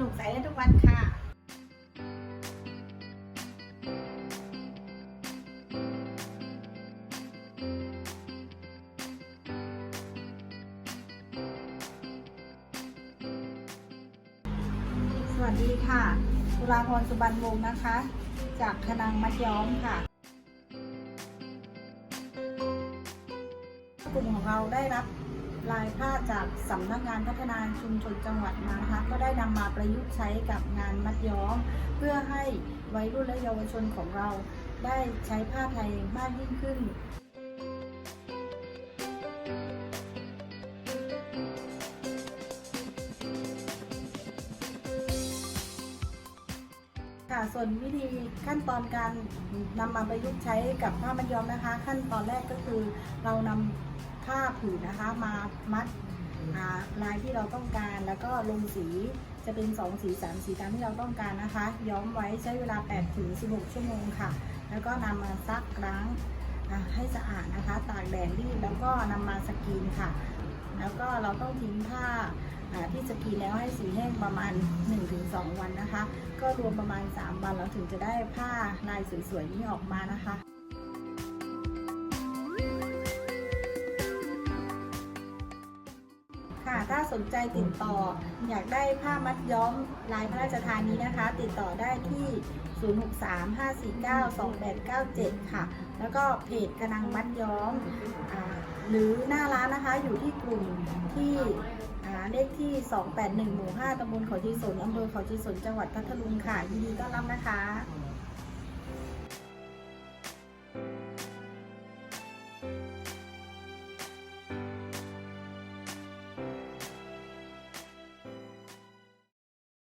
นุกใสได้ทุกวันค่ะสวัสดีค่ะสุราพรสุบรรณวงศ์นะคะ จากคณังมัดย้อมค่ะ กลุ่มของเราได้รับ ลายผ้าจากสำนักงานพัฒนาชุมชนจังหวัดมานะคะก็ได้นำมาประยุกต์ใช้กับงานมัดย้อม เพื่อให้วัยรุ่นและเยาวชนของเรา ได้ใช้ผ้าไทยมากยิ่งขึ้นค่ะส่วนวิธีขั้นตอนการนำมาประยุกต์ใช้กับผ้ามัดย้อมนะคะ ขั้นตอนแรกก็คือเรานำ ผ้าผืนนะคะมามัดลายที่เราต้องการแล้วก็ลงสีจะเป็น 2 สี 3 สีตามที่เราต้องการนะคะ ย้อมไว้ใช้เวลา8ถึง16 ชั่วโมงค่ะ แล้วก็นำมาซักล้างให้สะอาดนะคะ ตากแดดรีดแล้วก็นำมาสกรีนค่ะ แล้วก็เราต้องทิ้งผ้าอ่าที่สกรีนแล้วให้สีแห้งประมาณ 1-2 วันนะคะ ก็รวมประมาณ 3 วันเราถึงจะได้ผ้าลายสวยๆนี้ออกมานะคะ ถ้าสนใจติดต่อ อยากได้ผ้ามัดย้อมลายพระราชทานนี้นะคะ ติดต่อได้ที่ 0635492897 ค่ะ แล้วก็เพจกระนังมัดย้อมอหรือหน้าร้านนะคะอยู่ที่กลุ่มที่เลขที่ 281 หมู่ 5ตำบลเขาชีสนอำเภอเขาชีสนจังหวัดพัทลุงค่ะ ยินดีต้อนรับนะคะ